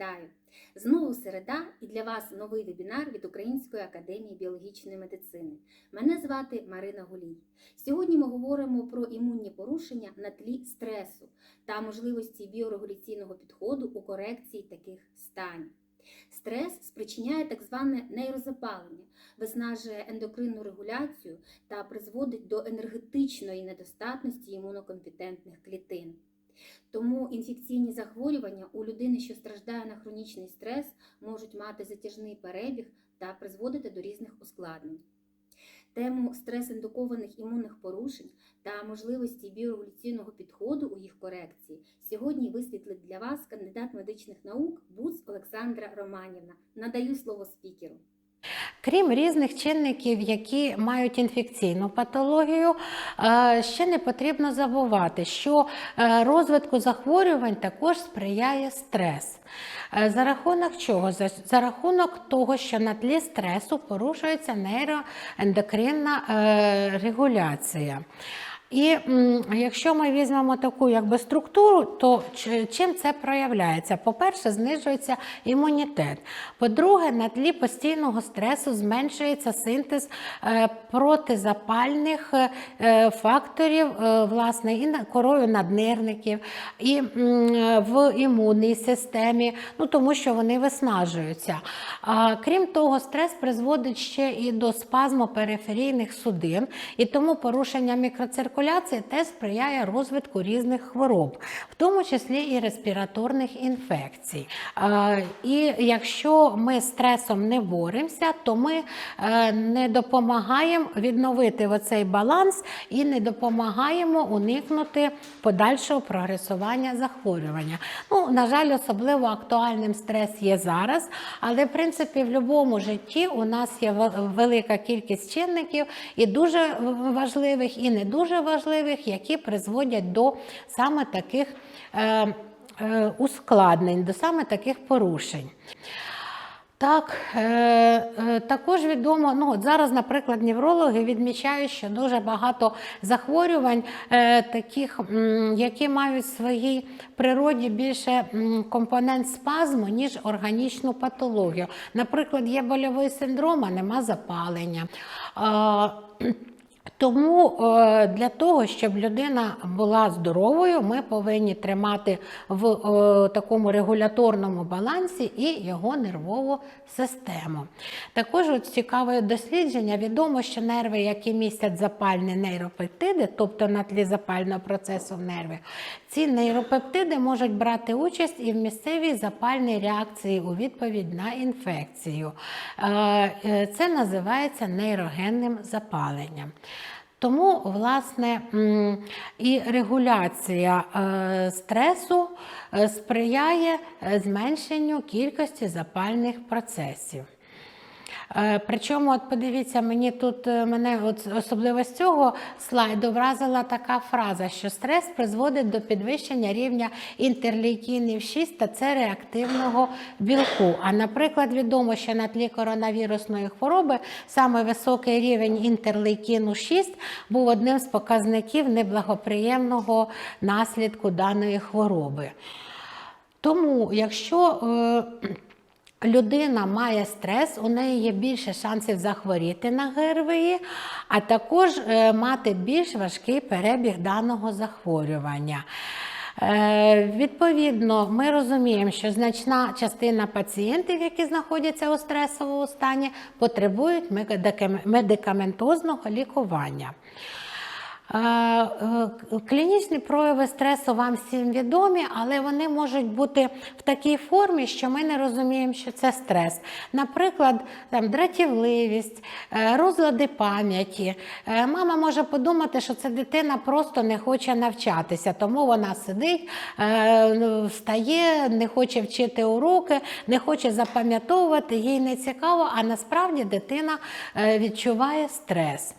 Вітаю! Знову середа і для вас новий вебінар від Української академії біологічної медицини. Мене звати Марина Гулій. Сьогодні ми говоримо про імунні порушення на тлі стресу та можливості біорегуляційного підходу у корекції таких станів. Стрес спричиняє так зване нейрозапалення, виснажує ендокринну регуляцію та призводить до енергетичної недостатності імунокомпетентних клітин. Тому інфекційні захворювання у людини, що страждає на хронічний стрес, можуть мати затяжний перебіг та призводити до різних ускладнень. Тему стрес-індукованих імунних порушень та можливості біорегуляційного підходу у їх корекції сьогодні висвітлить для вас кандидат медичних наук БУЦ Олександра Романівна. Надаю слово спікеру. Крім різних чинників, які мають інфекційну патологію, е, ще не потрібно забувати, що е, розвитку захворювань також сприяє стрес. Е, За рахунок чого? За, рахунок того, що на тлі стресу порушується нейроендокринна регуляція. І якщо ми візьмемо таку якби структуру, то чим це проявляється? По-перше, знижується імунітет. По-друге, на тлі постійного стресу зменшується синтез е, протизапальних е, е, факторів, власне, і корою наднирників, і в імунній системі, ну тому що вони виснажуються. Крім того, стрес призводить ще і до спазму периферійних судин, і тому порушення мікроциркуляції теж сприяє розвитку різних хвороб, в тому числі і респіраторних інфекцій. І якщо ми з стресом не боремося, то ми е, не допомагаємо відновити оцей баланс і не допомагаємо уникнути подальшого прогресування захворювання. Ну, на жаль, особливо актуальним стрес є зараз, але в принципі в будь-якому житті у нас є велика кількість чинників і дуже важливих, і не дуже важливих, які призводять до саме таких е, е, ускладнень, до саме таких порушень. Так, е, е, також відомо, ну от зараз, наприклад, неврологи відмічають, що дуже багато захворювань, е, таких, які мають в своїй природі більше компонент спазму, ніж органічну патологію. Наприклад, є больовий синдром, а нема запалення. Тому е, для того, щоб людина була здоровою, ми повинні тримати в е, такому регуляторному балансі і його нервову систему. Також от цікаве дослідження. Відомо, що нерви, які містять запальні нейропептиди, тобто на тлі запального процесу в нерві, ці нейропептиди можуть брати участь і в місцевій запальній реакції у відповідь на інфекцію. Е, Це називається нейрогенним запаленням. Тому, власне, і регуляція е, стресу е, сприяє е, зменшенню кількості запальних процесів. Е, Причому, от подивіться, мені тут е, мене от особливо з цього слайду вразила така фраза, що стрес призводить до підвищення рівня інтерлейкінів 6 та це реактивного білку. А наприклад, відомо, що на тлі коронавірусної хвороби саме високий рівень інтерлейкіну 6 був одним з показників неблагоприємного наслідку даної хвороби. Тому, якщо е, людина має стрес, у неї є більше шансів захворіти на ГРВІ, а також е, мати більш важкий перебіг даного захворювання. Е, Відповідно, ми розуміємо, що значна частина пацієнтів, які знаходяться у стресовому стані, потребують медикаментозного лікування. Е, е, Клінічні прояви стресу вам всім відомі, але вони можуть бути в такій формі, що ми не розуміємо, що це стрес. Наприклад, там, дратівливість, е, розлади пам'яті. Мама може подумати, що ця дитина просто не хоче навчатися, тому вона сидить, ну, встає, не хоче вчити уроки, не хоче запам'ятовувати, їй не цікаво, а насправді дитина відчуває стрес.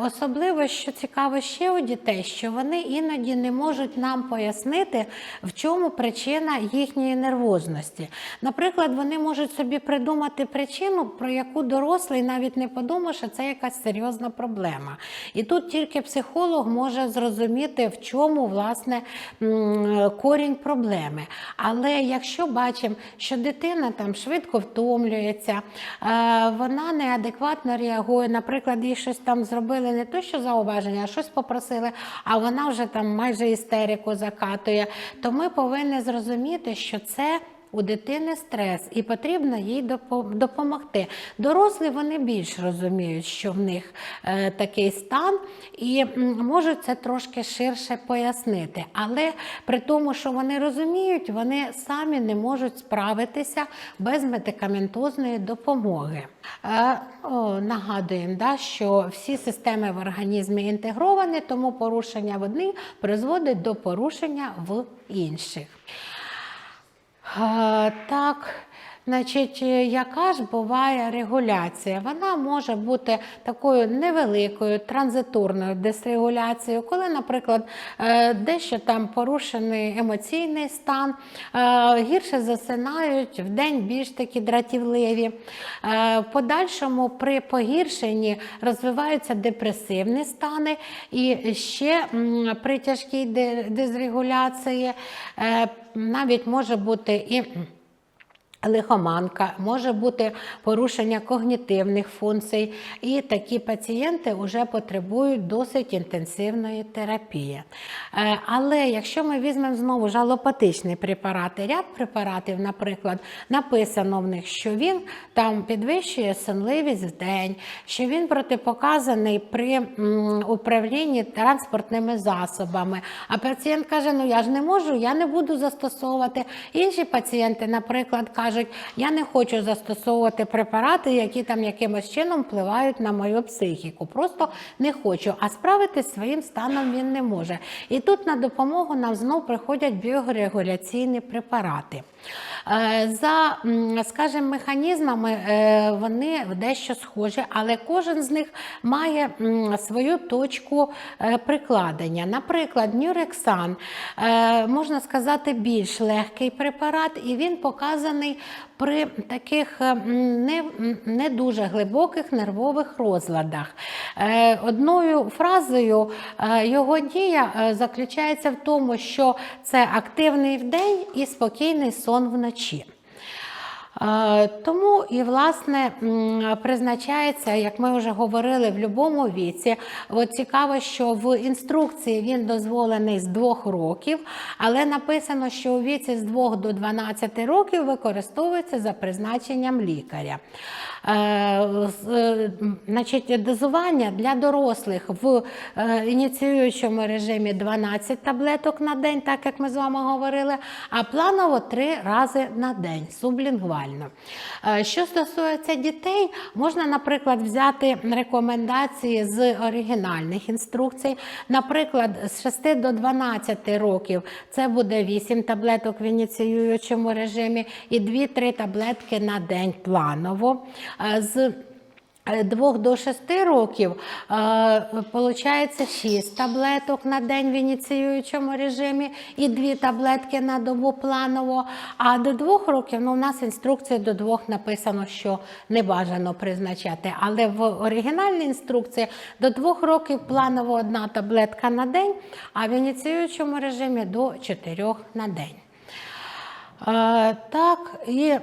Особливо, що цікаво, цікаво ще у дітей, що вони іноді не можуть нам пояснити, в чому причина їхньої нервозності. Наприклад, вони можуть собі придумати причину, про яку дорослий навіть не подумав, що це якась серйозна проблема. І тут тільки психолог може зрозуміти, в чому власне корінь проблеми. Але якщо бачимо, що дитина там швидко втомлюється, е, вона неадекватно реагує, наприклад, їй щось там зробили не то, що зауваження, щось попросили, а вона вже там майже істерику закатує, то ми повинні зрозуміти, що це. У дитини стрес, і потрібно їй допомогти. Дорослі вони більш розуміють, що в них е, такий стан, і можуть це трошки ширше пояснити. Але при тому, що вони розуміють, вони самі не можуть справитися без медикаментозної допомоги. Е, нагадуємо, да, що всі системи в організмі інтегровані, тому порушення в одній призводить до порушення в інших. Так, значить, е, яка ж буває регуляція? Вона може бути такою невеликою транзиторною дисрегуляцією, коли, наприклад, е, дещо там порушений емоційний стан, е, гірше засинають, вдень більш такі дратівливі. В подальшому при погіршенні розвиваються депресивні стани, і ще при тяжкій ди- дисрегуляції навіть може бути і. Лихоманка, може бути порушення когнітивних функцій, і такі пацієнти вже потребують досить інтенсивної терапії. Е, Але якщо ми візьмемо знову жалопатичні препарати, ряд препаратів, наприклад, написано в них, що він там підвищує сонливість в день, що він протипоказаний при управлінні транспортними засобами. А пацієнт каже: Ну я ж не можу, я не буду застосовувати. Інші пацієнти, наприклад, кажуть, я не хочу застосовувати препарати, які там якимось чином впливають на мою психіку. Просто не хочу. А справитись своїм станом він не може. І тут на допомогу нам знов приходять біорегуляційні препарати. Е, За, скажімо, механізмами е, вони дещо схожі, але кожен з них має свою точку е, прикладення. Наприклад, Нюрексан, можна сказати, більш легкий препарат, і він показаний при таких не, не дуже глибоких нервових розладах. Одною фразою його дія заключається в тому, що це активний вдень і спокійний сон вночі. Тому і власне призначається, як ми вже говорили, в будь-якому віці. От цікаво, що в інструкції він дозволений з 2 років, але написано, що у віці з 2 до 12 років використовується за призначенням лікаря. Е, е, Значить, дозування для дорослих в е, ініціюючому режимі 12 таблеток на день, так як ми з вами говорили, а планово 3 рази на день сублінгвально. Е, Що стосується дітей, можна, наприклад, взяти рекомендації з оригінальних інструкцій. Наприклад, з 6 до 12 років це буде 8 таблеток в ініціюючому режимі і 2-3 таблетки на день планово. Е, З 2 до 6 років виходить 6 таблеток на день в ініціюючому режимі і 2 таблетки на добу планово. А до 2 років ну, у нас інструкція до 2 написано, що не бажано призначати. Але в оригінальній інструкції до 2 років планово одна таблетка на день, а в ініціюючому режимі до 4 на день. Е, Так, і е,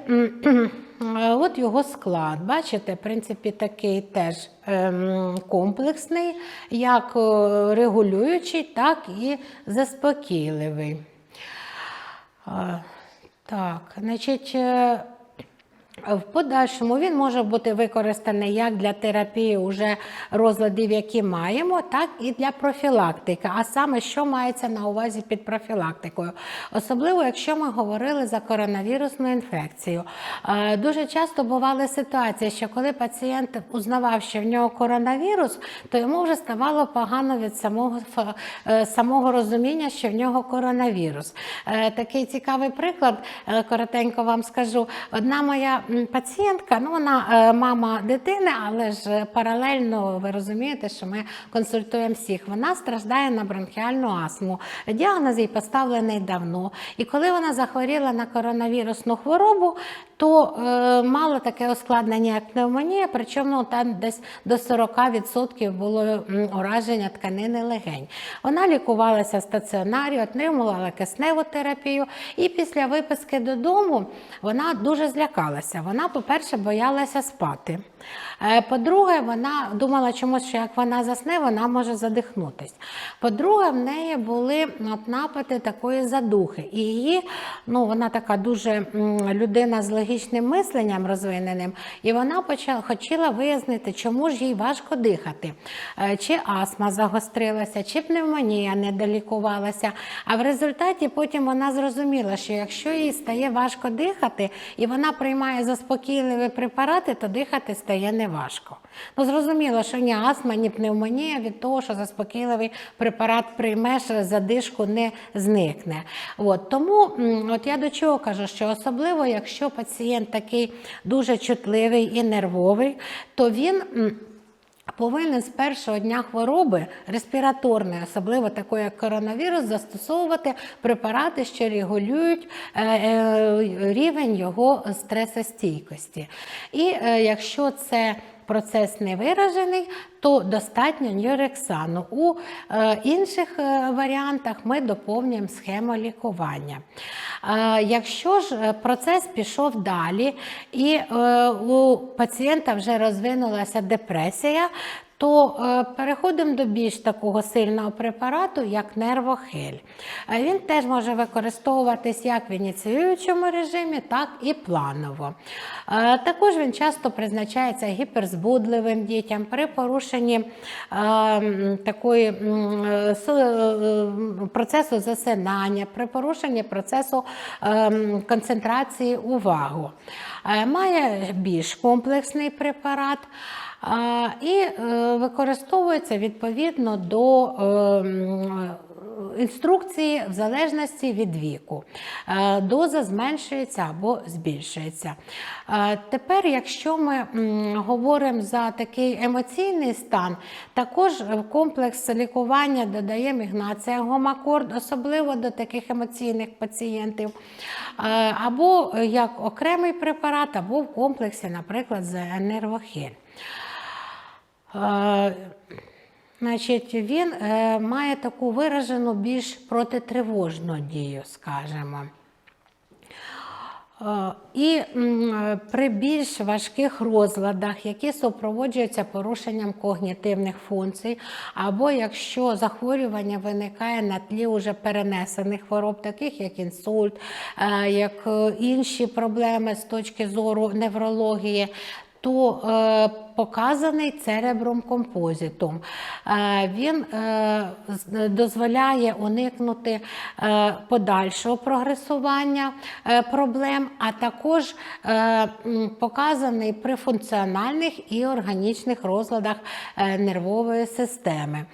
от його склад. Бачите, в принципі, такий теж ем, комплексний, як е, регулюючий, так і заспокійливий. Е, Так, значить. В подальшому він може бути використаний як для терапії уже розладів, які маємо, так і для профілактики. А саме, що мається на увазі під профілактикою? Особливо, якщо ми говорили за коронавірусну інфекцію. Дуже часто бували ситуації, що коли пацієнт узнавав, що в нього коронавірус, то йому вже ставало погано від самого, е, самого розуміння, що в нього коронавірус. Е, Такий цікавий приклад, е, коротенько вам скажу. Одна моя пацієнтка, ну вона е, мама дитини, але ж паралельно ви розумієте, що ми консультуємо всіх. Вона страждає на бронхіальну астму. Діагноз їй поставлений давно. І коли вона захворіла на коронавірусну хворобу, то е, мало таке ускладнення, як пневмонія, причому там десь до 40% було ураження тканини легень. Вона лікувалася в стаціонарі, отримувала кисневу терапію, і після виписки додому вона дуже злякалася. Вона, по-перше, боялася спати. Е, По-друге, вона думала чомусь, що як вона засне, вона може задихнутись. По-друге, в неї були от, напади такої задухи. І її, ну, вона така дуже людина з логічним мисленням розвиненим, і вона почала, хотіла вияснити, чому ж їй важко дихати. Е, Чи астма загострилася, чи пневмонія не долікувалася. А в результаті потім вона зрозуміла, що якщо їй стає важко дихати, і вона приймає заспокійливі препарати, то дихати стає неважко. Ну, зрозуміло, що ні астма, ні пневмонія від того, що заспокійливий препарат приймеш, задишку не зникне. От, тому от я до чого кажу, що особливо, якщо пацієнт такий дуже чутливий і нервовий, то він. Повинен з першого дня хвороби респіраторної, особливо такої як коронавірус, застосовувати препарати, що регулюють е, е, рівень його стресостійкості. І е, якщо це процес не виражений, то достатньо ньорексану. У е, інших е, варіантах ми доповнюємо схему лікування. Е, якщо ж процес пішов далі і у пацієнта вже розвинулася депресія, то е, переходимо до більш такого сильного препарату, як нервохель. Е, Він теж може використовуватись як в ініціюючому режимі, так і планово. Е, Також він часто призначається гіперзбудливим дітям при порушенні такої процесу засинання, при порушенні процесу концентрації увагу. Е, Має більш комплексний препарат. І е, використовується відповідно до е, інструкції в залежності від віку. Е, Доза зменшується або збільшується. Е, Тепер, якщо ми говоримо за такий емоційний стан, також в комплекс лікування додаємо ігнація гомакорд, особливо до таких емоційних пацієнтів, або як окремий препарат, або в комплексі, наприклад, з нервохель. Значить, він е, має таку виражену більш протитривожну дію, скажімо. Е, І при більш важких розладах, які супроводжуються порушенням когнітивних функцій, або якщо захворювання виникає на тлі уже перенесених хвороб, таких як інсульт, е, як інші проблеми з точки зору неврології, то показаний церебром композитум. Е, він е, дозволяє уникнути е, подальшого прогресування проблем, а також показаний при функціональних і органічних розладах нервової системи.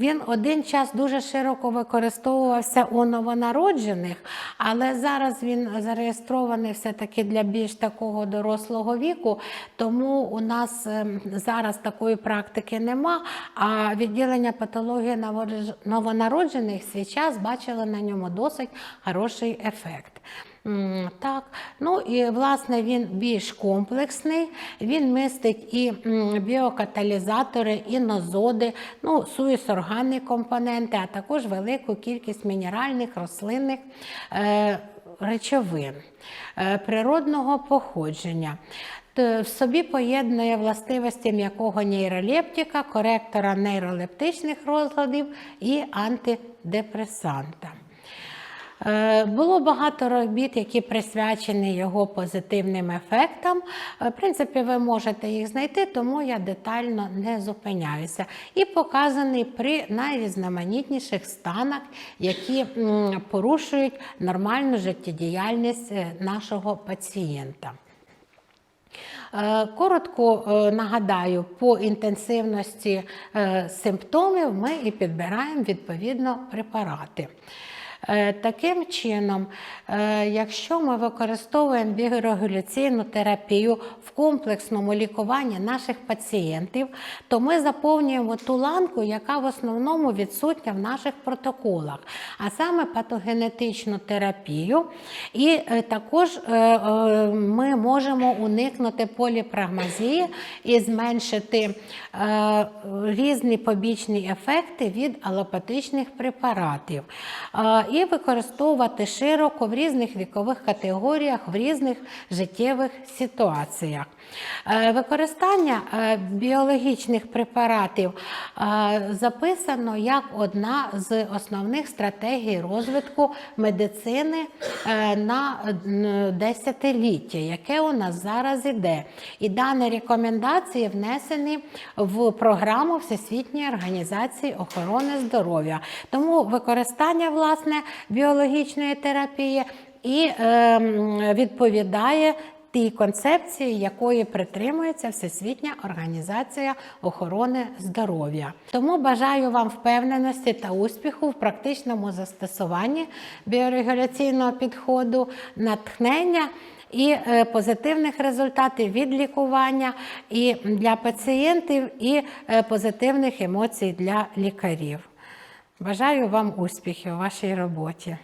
Він один час дуже широко використовувався у новонароджених, але зараз він зареєстрований все-таки для більш такого дорослого віку, тому у нас ем, зараз такої практики нема. А відділення патології новонароджених свій час бачили на ньому досить хороший ефект. Так, ну і власне він більш комплексний, він містить і біокаталізатори, і нозоди, ну, суїс-органні компоненти, а також велику кількість мінеральних, рослинних е, речовин е, природного походження. Т- В собі поєднує властивості м'якого нейролептика, коректора нейролептичних розладів і антидепресанта. Е, Було багато робіт, які присвячені його позитивним ефектам. Е, В принципі, ви можете їх знайти, тому я детально не зупиняюся. І показаний при найрізноманітніших станах, які порушують нормальну життєдіяльність е, нашого пацієнта. Е, Коротко е, нагадаю, по інтенсивності е, симптомів ми і підбираємо відповідно препарати. Е, Таким чином, е, якщо ми використовуємо біорегуляційну терапію в комплексному лікуванні наших пацієнтів, то ми заповнюємо ту ланку, яка в основному відсутня в наших протоколах, а саме патогенетичну терапію. І е, також ми можемо уникнути поліпрагмазії і зменшити різні побічні ефекти від алопатичних препаратів і використовувати широко в різних вікових категоріях, в різних життєвих ситуаціях. Е, Використання е, біологічних препаратів е, записано як одна з основних стратегій розвитку медицини на десятиліття, яке у нас зараз іде. І дані рекомендації внесені в програму Всесвітньої організації охорони здоров'я. Тому використання власне біологічної терапії і е, відповідає тій концепції, якої притримується Всесвітня організація охорони здоров'я. Тому бажаю вам впевненості та успіху в практичному застосуванні біорегуляційного підходу, натхнення. І е, позитивних результатів від лікування і для пацієнтів, і е, позитивних емоцій для лікарів. Бажаю вам успіхів у вашій роботі.